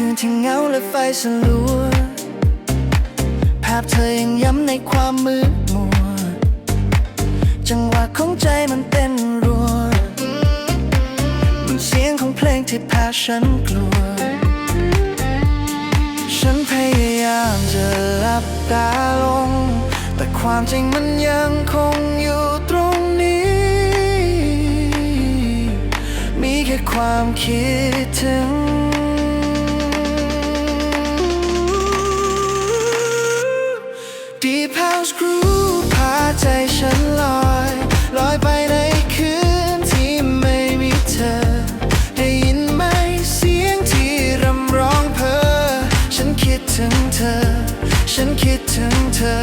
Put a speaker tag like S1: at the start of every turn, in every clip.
S1: คืนที่เงาและไฟสลัว ภาพเธอยังย้ำในความมืดมัว จังหวะของใจมันเต้นรัว มันเสียงของเพลงที่พาฉันกลัว ฉันพยายามจะหลับตาลง แต่ความจริงมันยังคงอยู่ตรงนี้ มีแค่ความคิดถึง คิดถึงเธอ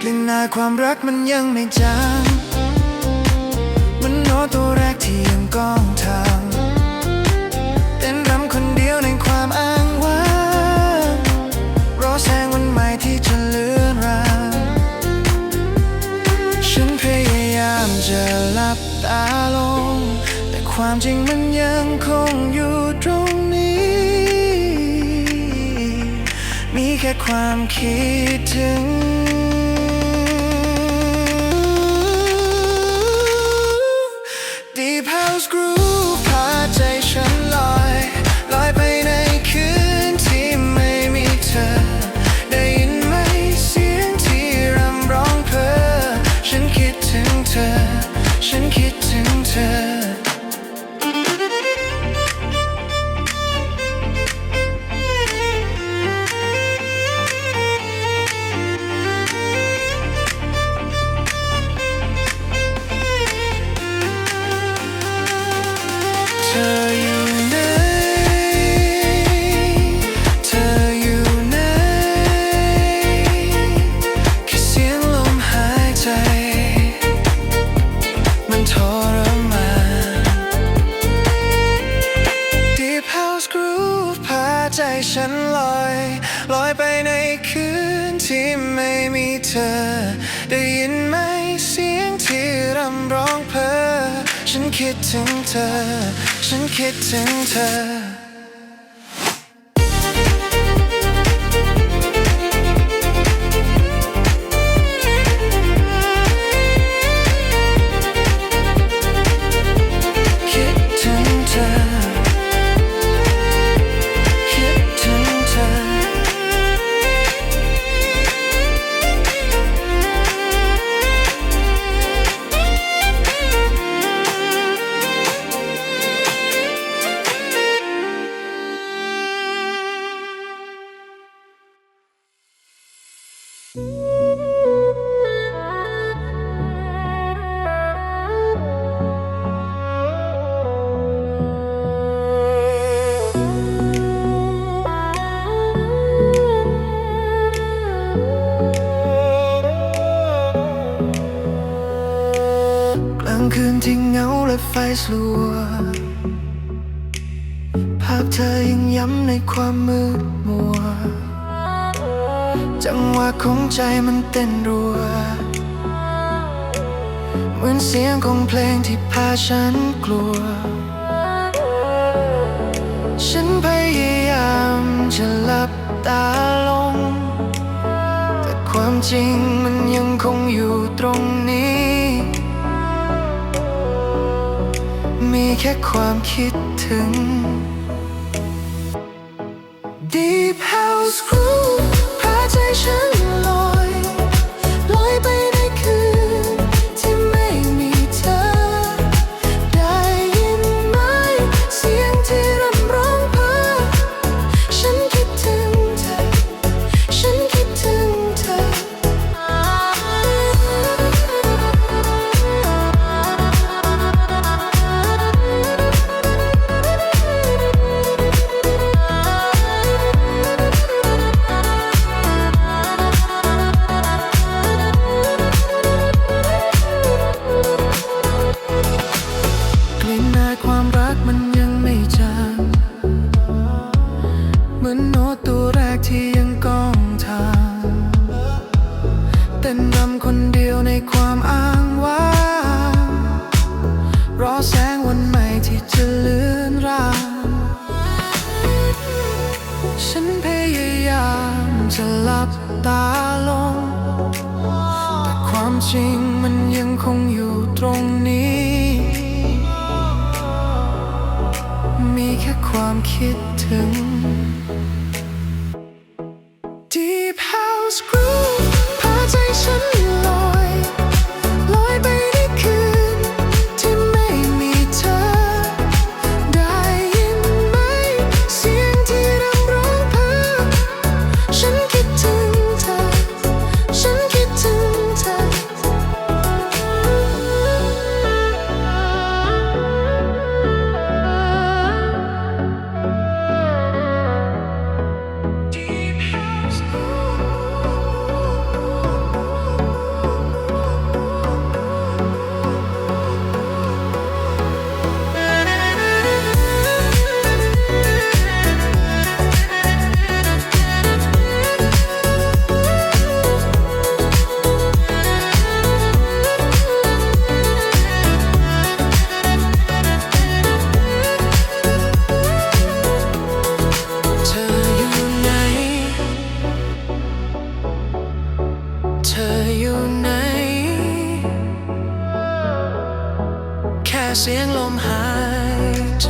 S1: กลิ่นอายความรักมันยังไม่จาง มันโนตตัวแรกที่ยังก้องทาง แค่ความคิดถึง ที่ไม่มีเธอ ได้ยินไหมเสียงที่รำร้องเพ้อฉันคิดถึงเธอ ฉันคิดถึงเธอ สลัว ภาพเธอยังย้ำในความมืดมัว จังหวะของใจมันเต้นรัว เหมือนเสียงของเพลงที่พาฉันกลัว ฉันพยายามจะหลับตาลง แต่ความจริงมันยัง แค่ความคิดถึง Deep House Groove พาใจฉัน ความรักมันยังไม่จางเหมือนโน้ตตัวแรกที่ยังก้องทางเต้นรำคนเดียวในความอ้างว้างรอแสงวันใหม่ที่จะลือนรางฉันพยายามจะหลับตาลง แต่ความจริงมันยังคงอยู่ตรงนี้ ความคิดถึง มหายใจ